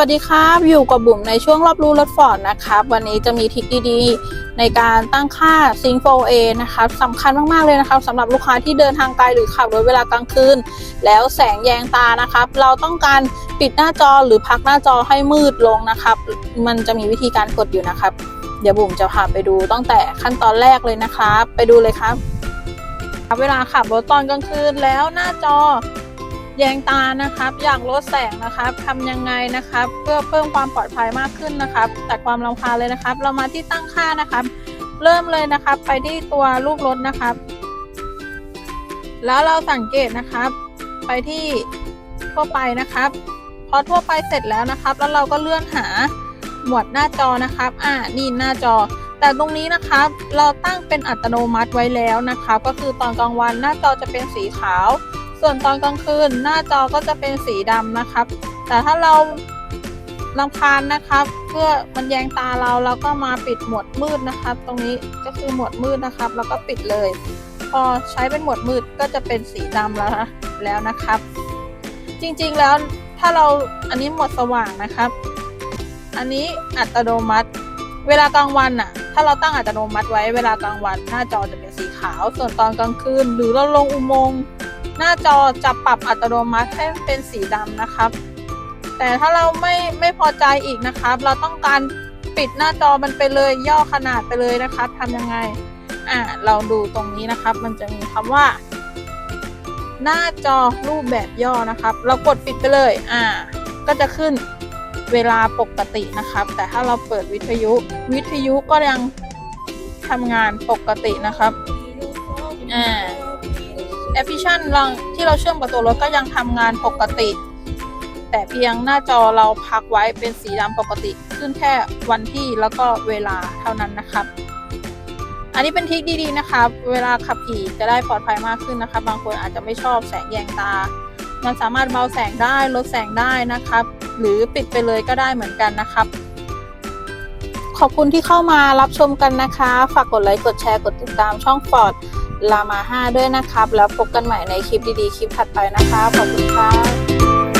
วัสดีครับอยู่กับบุ๋มในช่วงรอบรู้รถฟอร์ดนะครับ วันนี้จะมีทริคดีๆ ในการตั้งค่า Sync 4A นะครับสำคัญมากๆเลยนะครับสำหรับลูกค้าที่เดินทางไกลหรือขับรถเวลากลางคืน แล้วแสงแยงตานะครับ เราต้องการปิดหน้าจอหรือพักหน้าจอให้มืดลงนะครับ มันจะมีวิธีการกดอยู่นะครับ เดี๋ยวบุ๋มจะพาไปดูตั้งแต่ขั้นตอนแรกเลยนะครับ ไปดูเลยครับ เวลาขับรถตอนกลางคืนแล้วหน้าจอ แยงตานะครับ อยากลดแสงนะครับทำยังไงนะครับ เพื่อเพิ่มความปลอดภัยมากขึ้นนะครับ แต่ความรำคาญเลยนะครับ เรามาที่ตั้งค่านะครับ เริ่มเลยนะครับ ไปที่ตัวรูปรถนะครับ แล้วเราสังเกตนะครับ ไปที่ทั่วไปนะครับ พอทั่วไปเสร็จแล้วนะครับ แล้วเราก็เลื่อนหาหมวดหน้าจอนะครับ อ่า นี่หน้าจอ แต่ตรงนี้นะครับ เราตั้งเป็นอัตโนมัติไว้แล้วนะครับ ก็คือตอนกลางวันหน้าจอจะเป็นสีขาว ส่วนตอนกลางคืนหน้าจอก็จะเป็นสีดำนะครับ แต่ถ้าเราลำคาญนะครับ เพื่อมันแยงตาเราเราก็มาปิดหมวดมืดนะครับ ตรงนี้ก็คือหมวดมืดนะครับ แล้วก็ปิดเลย พอใช้เป็นหมวดมืดก็จะเป็นสีดำแล้วนะแล้วนะครับ จริงๆแล้วถ้าเราอันนี้หมวดสว่างนะครับ อันนี้อัตโนมัติ เวลากลางวันน่ะถ้าเราตั้งอัตโนมัติไว้เวลากลางวันหน้าจอจะเป็นสีขาว ส่วนตอนกลางคืน หรือเราลงอุโมงค์ หน้าจอจะปรับอัตโนมัติให้เป็นสีดำนะครับ แต่ถ้าเราไม่ไม่พอใจอีกนะครับ เราต้องการปิดหน้าจอมันไปเลยย่อขนาดไปเลยนะครับทำยังไงอ่าเราดูตรงนี้นะครับ มันจะมีคำว่า หน้าจอรูปแบบย่อนะครับ เรากดปิดไปเลยอ่าก็จะขึ้นเวลาปกตินะครับ แต่ถ้าเราเปิดวิทยุวิทยุก็ยังทำงานปกตินะครับอ่า แอปพลิเคชันที่เราเชื่อมกับตัวรถก็ยังทำงานปกติ แต่เพียงหน้าจอเราพักไว้เป็นสีดำปกติ ขึ้นแค่วันที่แล้วก็เวลาเท่านั้นนะครับ อันนี้เป็นทริคดีๆนะครับ เวลาขับขี่จะได้ปลอดภัยมากขึ้นนะครับ บางคนอาจจะไม่ชอบแสงแยงตา มันสามารถเบาแสงได้ลดแสงได้นะครับ หรือปิดไปเลยก็ได้เหมือนกันนะครับขอบคุณที่เข้ามารับชมกันนะคะ ฝากกดไลค์ กดแชร์ กดติดตามช่องฟอร์ด ลามา 5 ด้วยนะครับ แล้วพบกันใหม่ในคลิปดีๆ คลิปถัดไปนะคะ ขอบคุณค่ะ